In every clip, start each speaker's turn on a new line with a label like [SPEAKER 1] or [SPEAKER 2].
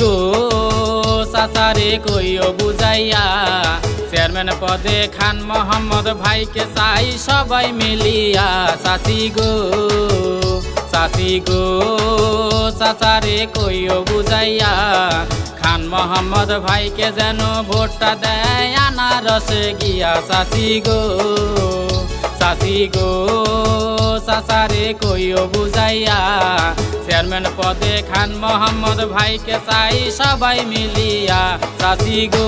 [SPEAKER 1] গো? চাচারে কইও বুঝাইয়া, চেয়ারম্যান পদে খান মোহাম্মদ ভাইকে চাই সবাই মিলিয়া। চাচি গো চাচি গো চাচারে কইও বুঝাইয়া, খান মোহাম্মদ ভাইকে যেন ভোটটা দেয়, আনারসে গিয়া। চাচি গো চাচি গো চাচারে কইও বুঝাইয়া। চেয়ারম্যান পদে খান মোহাম্মদ ভাইকে চাই সবাই মিলিয়া। চাচি গো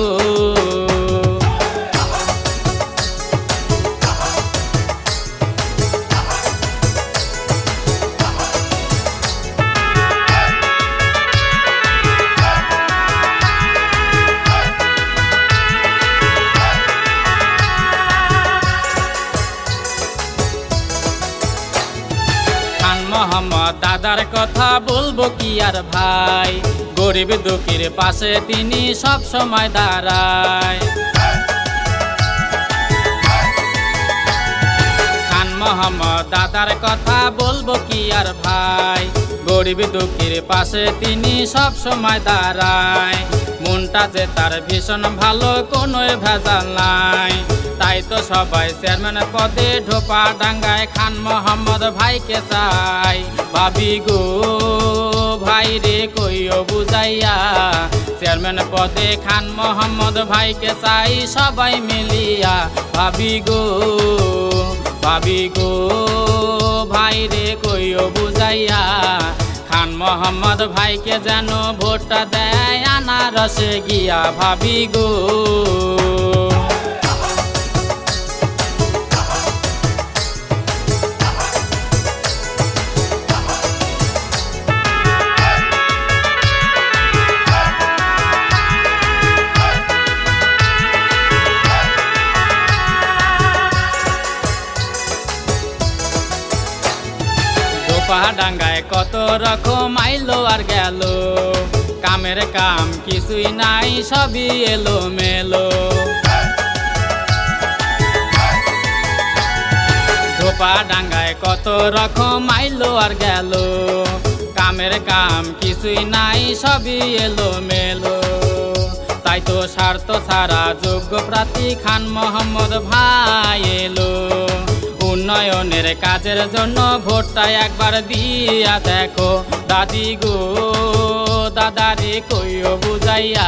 [SPEAKER 1] দাদার কথা বলব কি আর ভাই? গরিব দুঃখীর পাশে তিনি সব সময় দাঁড়ায়। খান মোহাম্মদ দাদার কথা বলব কি আর ভাই? গরিব দুঃখীর পাশে তিনি সব সময় দাঁড়ায়। মনটা যে তার ভীষণ ভালো কোনো ভেজাল নাই। তাই তো সবাই চেয়ারম্যান পদে ঢোপা ডাঙ্গায় খান মোহাম্মদ ভাইকে চাই। ভাবি গো ভাই রে, কইও বুঝাইয়া, চেয়ারম্যান পদে খান মোহাম্মদ ভাইকে চাই সবাই মিলিয়া। ভাবি গো ভাবি গো ভাই রে, কইও বুঝাইয়া মোহাম্মদ ভাইকে যেন ভোটটা দেয় আনারসে গিয়া ভাবি গো ডাঙ্গায় কত রকম আইলো আর গেল। কামের কাম কিছুই নাই, সবই এলো মেলো ধোপা ডাঙ্গায় কত রকম আইলো আর গেল। কামের কাম কিছুই নাই, সবই এলো মেলো তাই তো স্বার্থ ছাড়া যোগ্য প্রার্থী খান মোহাম্মদ ভাই কাজের জন্য ভোটটা একবার দিয়া দেখো। দাদি গো, দাদারে কইও বুঝাইয়া।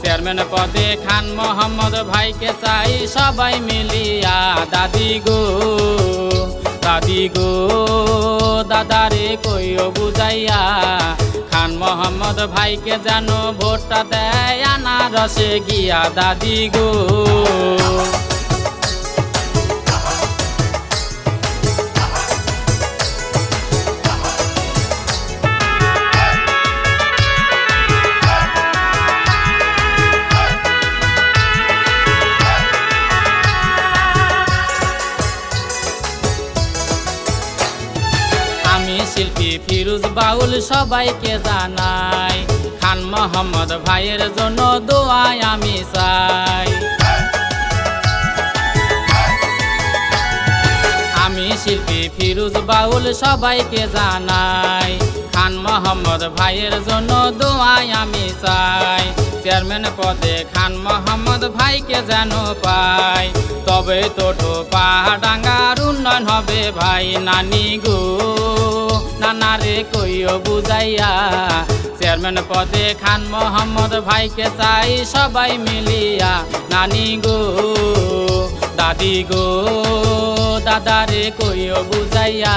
[SPEAKER 1] চেয়ারম্যান পদে খান মোহাম্মদ ভাইকে চাই সবাই মিলিয়া। দাদি গো দাদি গো, দাদারে কইও বুঝাইয়া। খান মোহাম্মদ ভাইকে জানো ভোটটা দেয়, আনারসে গিয়া। দাদি গো শিল্পী ফিরুজ বাউল সবাইকে জানাই, খান মোহাম্মদ ভাইয়ের জন্য দোয়াই আমি চাই। আমি শিল্পী ফিরুজ বাউল সবাইকে জানাই, খান মোহাম্মদ ভাইয়ের জন্য দোয়াই আমি চাই। চেয়ারম্যান পদে খান মোহাম্মদ ভাইকে যেন পাই, তবে তো টোপা ডাঙ্গার উন্নয়ন হবে ভাই নানি গো। নানা রে কইও বুঝাইয়া, চেয়ারম্যান পদে খান মোহাম্মদ ভাইকে চাই সবাই মিলিয়া, নানি গো, দাদি গো, দাদারে কইও বুঝাইয়া,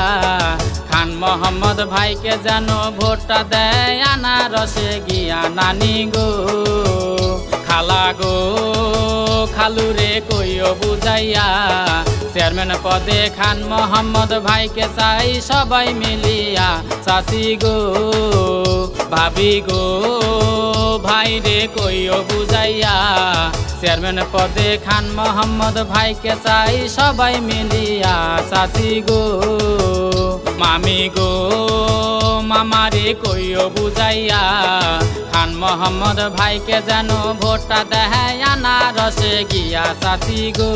[SPEAKER 1] খান মোহাম্মদ ভাইকে যেন ভোটটা দেয় আনারসে গিয়া, নানি গো। খালা গো খালু রে কইও বুঝাইয়া, চেয়ারম্যান পদে খান মোহাম্মদ ভাইকে চাই সবাই মিলিয়া। চাচি গো, ভাবি গো ভাই রে কইও বুঝাইয়া, চেয়ারম্যান পদে খান মোহাম্মদ ভাইকে চাই সবাই মিলিয়া। চাচি গো মামি গো, মামারে কইও বুঝাইয়া, খান মোহাম্মদ ভাইকে যেন ভোটটা দেহায় আনারসে গিয়া সাথী গো।